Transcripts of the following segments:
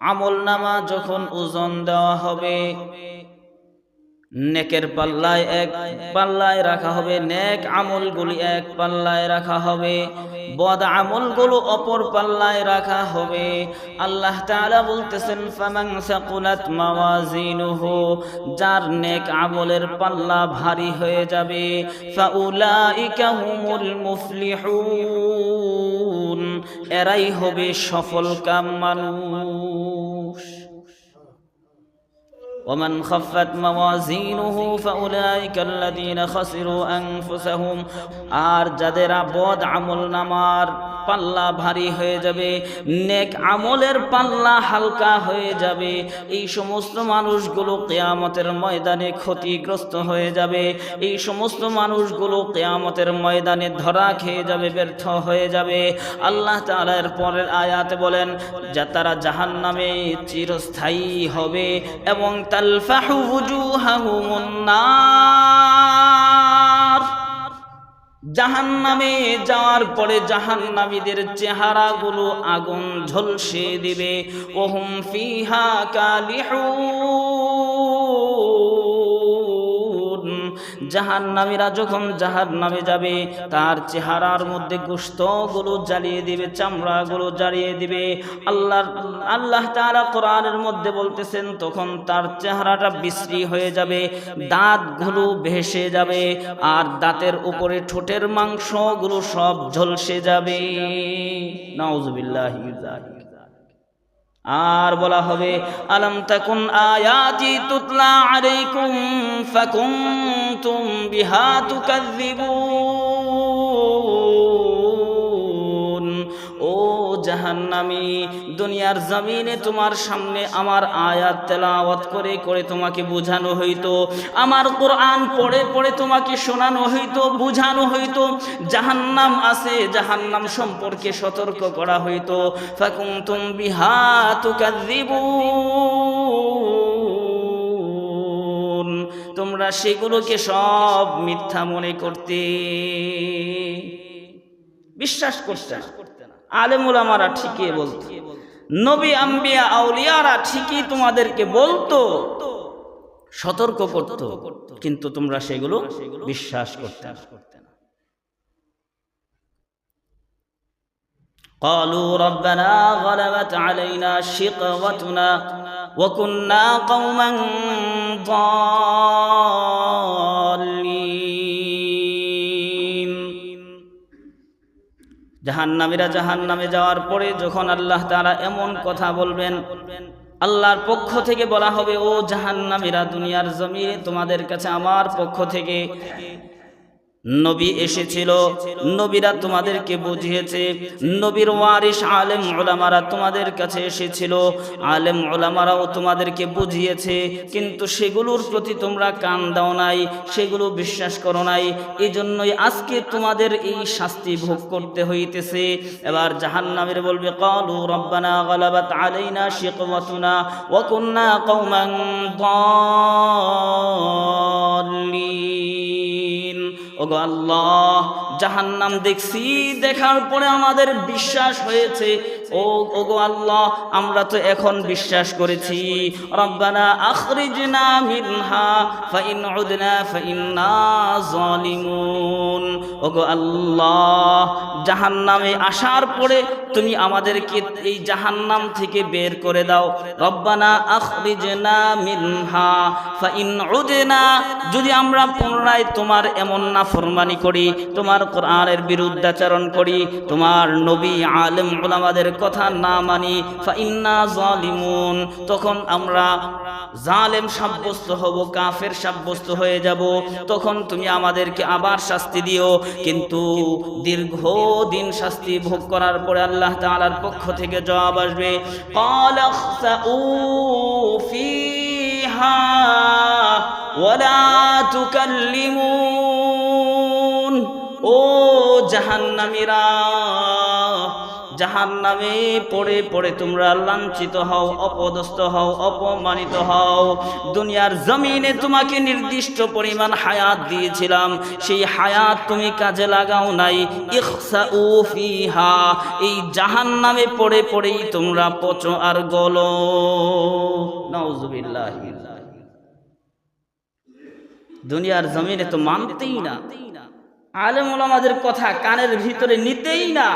আমল নামা যখন ওজন দেওয়া হবে নেকের পাল্লায় এক পাল্লায় রাখা হবে, নেক আমলগুলি এক পাল্লায় রাখা হবে, বদ আমলগুলো অপর পাল্লায় রাখা হবে। আল্লাহ তাআলা বলতেছেন, ফামান সাকুলাত মাওয়াজিনুহু যার নেক আমলের পাল্লা ভারী হয়ে যাবে। ফাউলাইকা হুমুল মুফলিহুন, এরাই হবে সফল কাম মানুষ। ومن خفت موازينه فأولئك الذين خسروا أنفسهم আর যাদের বদ আমল নামার পাল্লা ভারী হয়ে যাবে, নেক আমলের পাল্লা হালকা হয়ে যাবে, এই সমস্ত মানুষগুলো কেয়ামতের ময়দানে ক্ষতিগ্রস্ত হয়ে যাবে, এই সমস্ত মানুষগুলো কেয়ামতের ময়দানে ধরা খেয়ে যাবে, ব্যর্থ হয়ে যাবে। আল্লাহ তাআলার পরের আয়াতে বলেন, যা তারা জাহান্নামে চিরস্থায়ী হবে, এবং তালফাহু নার। জাহান্নামে যাওয়ার পরে জাহান নামীদের চেহারাগুলো আগুন ঝলসে দিবে। ওহম ফিহা কালিহুন। জাহান্নামীরা যখন জাহান্নামে যাবে, তার চেহারার মধ্যে গোশতগুলো জ্বালিয়ে দিবে, চামড়াগুলো জ্বালিয়ে দিবে আল্লাহ আল্লাহ তাআলা কোরআনের মধ্যে বলতেছেন, তখন তার চেহারাটা বিশ্রী হয়ে যাবে, দাঁতগুলো ভেসে যাবে, আর দাঁতের উপরে ঠোঁটের মাংসগুলো সব ঝলসে যাবে নাউজুবিল্লাহি। আর বলা হবে আলম তাকুন আয়াতি তুতলা আলাইকুম ফাকুনতুম বিহা তুকাযযিবুন। জাহান্নামী। দুনিয়ার জমিনে তোমার সামনে আমার আয়াত তেলাওয়াত করে করে তোমাকে বোঝানো হইতো। আমার কোরআন পড়ে পড়ে তোমাকে শোনানো হইতো, বুঝানো হইতো। জাহান্নাম আছে, জাহান্নাম সম্পর্কে সতর্ক করা হইতো। ফাকুনতুম বিহা তুকাযযিবুন তোমরা সেগুলোকে সব মিথ্যা মনে করতে। বিশ্বাস করতে না। আলেমুল আমারা ঠিকই বলতো নবী আম্বিয়া আউলিয়ারা ঠিকই তোমাদেরকে বলতো সতর্ক করত কিন্তু তোমরা সেগুলো বিশ্বাস করতে না قالوا ربنا غلبت علينا شقوتنا وكنا قوما ضالين জাহান্নামীরা জাহান্নামে যাওয়ার পরে যখন আল্লাহ তারা এমন কথা বলবেন, আল্লাহর পক্ষ থেকে বলা হবে, ও জাহান্নামীরা, দুনিয়ার জমিনে তোমাদের কাছে আমার পক্ষ থেকে। নবী এসেছিল, নবীরা তোমাদেরকে বুঝিয়েছে, নবীর ওয়ারিস আলেম ওলামারা তোমাদের কাছে এসেছিল, আলেম ওলামারাও তোমাদেরকে বুঝিয়েছে, কিন্তু সেগুলোর প্রতি তোমরা কান দাও নাই, সেগুলো বিশ্বাস করো নাই এই জন্যই আজকে তোমাদের এই শাস্তি ভোগ করতে হইতেছে। এবার জাহান্নামের বলবে, কলু রব্বানা গলাবাত আলাইনা শিকওয়াতুনা ওয়া কুন্না কওমান দাল্লিন ওগো আল্লাহ, জাহান্নাম দেখছি, দেখার পরে আমাদের বিশ্বাস হয়েছে। ও ওগো আল্লাহ, আমরা তো এখন বিশ্বাস করেছি। রব্বানা আখরিজনা মিনহা, ফাইন উদনা ফাইন্না জালিমুন। ওগো আল্লাহ, জাহান্নামে আসার পরে তুমি আমাদেরকে এই জাহান্নাম থেকে বের করে দাও। রব্বানা আখরিজনা মিনহা, ফাইন উদনা, যদি আমরা পুনরায় তোমার এমন না ফরমানি করি তোমার কোরআনের বিরুদ্ধাচরণ করি তোমার নবী আলেম ওলামাদের কথা না মানি ফাইন্না জালিমুন তখন আমরা জালেম সাব্যস্ত হব কাফের সাব্যস্ত হয়ে যাব তখন তুমি আমাদেরকে আবার শাস্তি দিও কিন্তু দীর্ঘ দিন শাস্তি ভোগ করার পরে আল্লাহ তাআলার পক্ষ থেকে জবাব আসবে قال اخسئوا فيها ولا تكلمون ও জাহান্নামীরা জাহান নামে পড়ে পড়ে তোমরা লাঞ্ছিত হও, অপদস্থ হও, অপমানিত হও। দুনিয়ার জমিনে তোমাকে নির্দিষ্ট পরিমাণ হায়াত দিয়েছিলাম। সেই হায়াত তুমি কাজে লাগাও নাই। ফিহা, এই জাহান নামে পড়ে পড়েই তোমরা পচো আর গলো। নাউজুবিল্লাহ। দুনিয়ার জমিনে তো মানতেই না। আলেম ওলামাদের কথা কানের ভিতরে নিতেই না।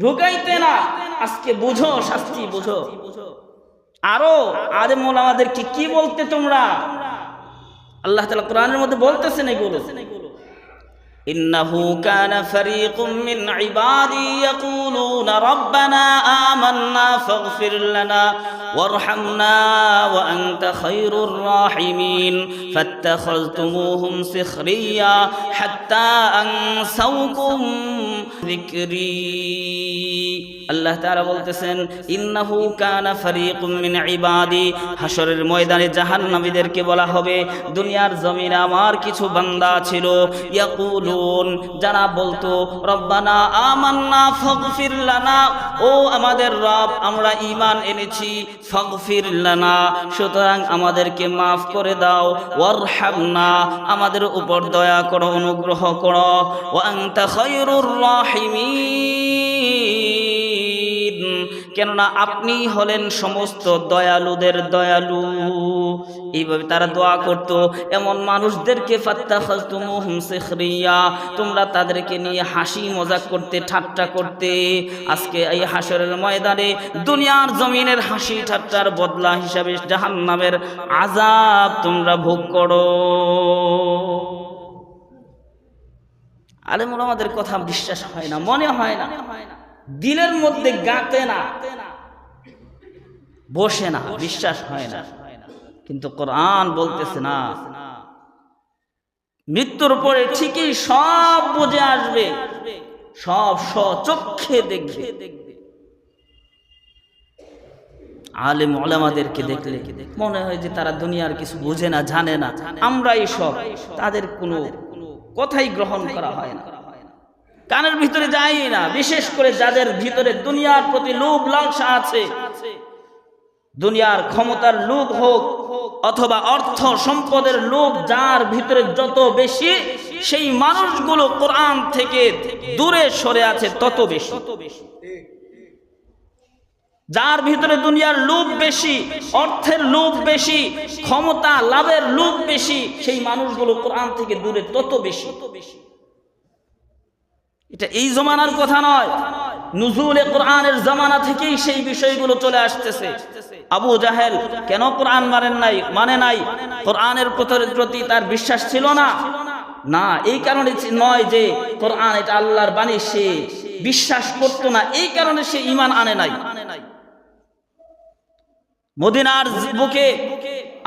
ঢুকাইতে না। আজকে বুঝো, শাস্তি বুঝো। আরও আলেম ওলামাদেরকে কি বলতে তোমরা? আল্লাহ তালা কোরআনের মধ্যে বলতেছেন এগুলো। إنه كان فريق من عبادي يقولون ربنا آمنا فاغفر لنا وارحمنا وأنت خير الراحمين فاتخذتموهم سخريا حتى أنسوكم ذكري আল্লাহ তাআলা বলতেছেন ইন্নাহু কানা ফারিকুম মিন ইবাদি হাশরের ময়দানে জাহান্নামীদেরকে বলা হবে দুনিয়ার জমিনে আমার কিছু বান্দা ছিল যারা বলতো, রব্বানা আমান্না ফগফির লানা। ও আমাদের রব, আমরা ইমান এনেছি, ফগফির লানা। সুতরাং আমাদেরকে মাফ করে দাও। ওয়ারহামনা, আমাদের উপর দয়া করো, অনুগ্রহ করো। ওয়া আনতা খায়রুর রাহিমিন। কেননা আপনি হলেন সমস্ত দয়ালুদের দয়ালু। এইভাবে তারা দোয়া করত, এমন মানুষদেরকে ফাত্তা তোমরা তাদেরকে নিয়ে হাসি মজাক করতে, ঠাট্টা করতে। আজকে এই হাসরের ময়দানে দুনিয়ার জমিনের হাসি ঠাট্টার বদলা হিসাবে জাহান্নামের আজাব তোমরা ভোগ করো। আলেমুল আমাদের কথা বিশ্বাস হয় না, মনে হয় না হয় না। দিলের মধ্যে গাতে না, বসে না, বিশ্বাস হয় না। কিন্তু কোরআন বলতেছে না, মৃত্যুর পরে ঠিকই সব বুঝে আসবে, সব সচক্ষে দেখবে। আলেম ওলামাদেরকে দেখলে মনে হয় যে তারা দুনিয়ার কিছু বুঝে না, জানে না। আমরাই সব, তাদের কোনো কথাই গ্রহণ করা হয় না। কানের ভিতরে যাই না, বিশেষ করে যাদের ভিতরে দুনিয়ার প্রতি লোভ লালসা আছে। দুনিয়ার ক্ষমতার লোভ হোক অথবা অর্থ সম্পদের লোভ যার ভিতরে যত বেশি, সেই মানুষগুলো কোরআন থেকে দূরে সরে আছে তত বেশি। যার ভিতরে দুনিয়ার লোভ বেশি, অর্থের লোভ বেশি, ক্ষমতা লাভের লোভ বেশি, সেই মানুষগুলো কোরআন থেকে দূরে তত বেশি। এটা এই জমানার কথা নয়। নুজুলে কোরআনের জামানা থেকেই সেই বিষয়গুলো চলে আসতেছে। আবু জাহেল কেন কোরআন মানেন নাই? মানে নাই। কোরআনের প্রতি তার বিশ্বাস ছিল না। না, এই কারণে নয় যে কোরআন এটা আল্লাহর বাণী, সে বিশ্বাস করতো না। এই কারণে সে ইমান আনে নাই। মদিনার বুকে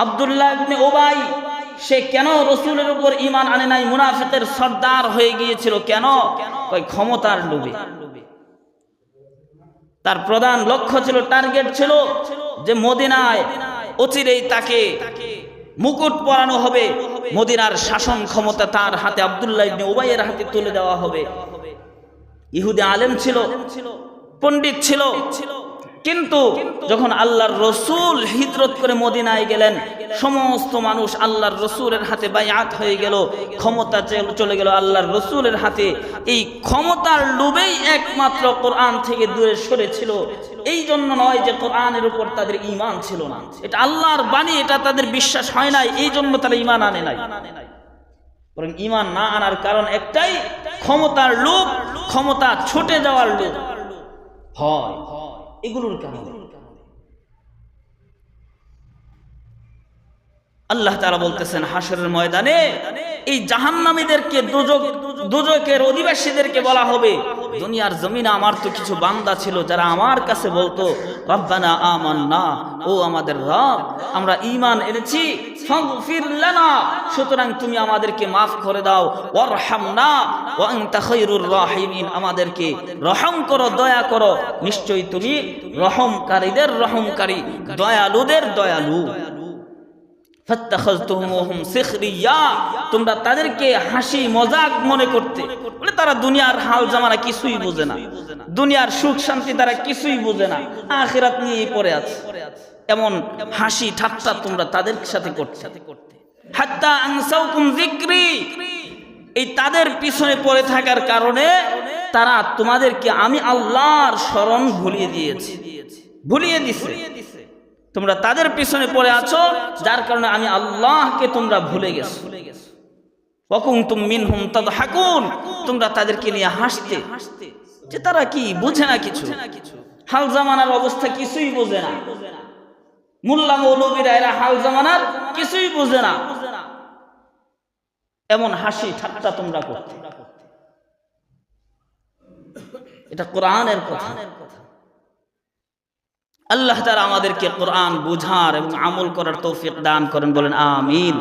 আবদুল্লাহ ওবাই সে কেন রসুলের উপর ইমান আনে নাই? মুনাফিকের সর্দার হয়ে গিয়েছিল কেন? ওই ক্ষমতার লোভে। তার প্রধান লক্ষ্য ছিল, টার্গেট ছিল যে মদিনায় অচিরেই তাকে মুকুট পরানো হবে। মদিনার শাসন ক্ষমতা তার হাতে আবদুল্লাহ ইবনে ওবাইয়ের হাতে তুলে দেওয়া হবে। ইহুদি আলেম ছিল, পণ্ডিত ছিল কিন্তু যখন আল্লাহর রসুল হিজরত করে মদিনায় গেলেন, সমস্ত মানুষ আল্লাহর রসুলের হাতে বায়াত হয়ে গেল, ক্ষমতা চলে গেল আল্লাহর রসুলের হাতে। এই ক্ষমতার লোভেই একমাত্র কোরআন থেকে দূরে সরেছিল এই জন্য নয় যে কোরআনের উপর তাদের ইমান ছিল না। এটা আল্লাহর বাণী, এটা তাদের বিশ্বাস হয় নাই, এই জন্য তারা ইমান আনে নাই। বরং ইমান না আনার কারণ একটাই, ক্ষমতার লোভ, ক্ষমতা ছুটে যাওয়ার লোভ। হয়। এগুলোর কারণে আল্লাহ তারা বলতেছেন হাসরের ময়দানে এই জাহান্নামীদেরকে দুজক, দুজকের অধিবাসীদেরকে বলা হবে, দুনিয়ার জমিনে আমার তো কিছু বান্দা ছিল যারা আমার কাছে বলতো, রব্বানা আমান্না, ও আমাদের রব, আমরা ঈমান এনেছি সুতরাং তুমি আমাদেরকে মাফ করে দাও আনতা খায়রুর রাহিমিন, আমাদেরকে রহম করো, দয়া করো। নিশ্চয়ই তুমি রহমকারীদের রহমকারী, দয়ালুদের দয়ালু। তোমরা তাদেরকে হাসি, মজাক মনে করতে। বলে তারা দুনিয়ার হাল জামানা কিছুই বোঝে না। দুনিয়ার সুখ শান্তি তারা কিছুই বোঝে না। আখিরাত নিয়েই পড়ে আছে। এমন হাসি, ঠাট্টা তোমরা তাদের সাথে করতে। এই তাদের পিছনে পড়ে থাকার কারণে তারা তোমাদেরকে আমি আল্লাহর স্মরণ ভুলিয়ে দিয়েছি। ভুলিয়ে দিছে। তোমরা তাদের পিছনে পড়ে আছো, যার কারণে আমি আল্লাহকে তোমরা ভুলে গেছো। ওয়াকুনতুম মিনহুম তাদহাকুন, তোমরা তাদেরকে নিয়ে হাসতে হাসতে যে তারা কি বোঝে না কিছু? হাল জামানার অবস্থা কিছুই বোঝে না। মোল্লা মৌলবীরা এরা হাল জামানার কিছুই বোঝে না। এমন হাসি ঠাট্টা তোমরা করতে। এটা কোরআনের কথা। আল্লাহ তারা আমাদেরকে কোরআন বুঝার এবং আমল করার তৌফিক দান করেন বলেন আমিন।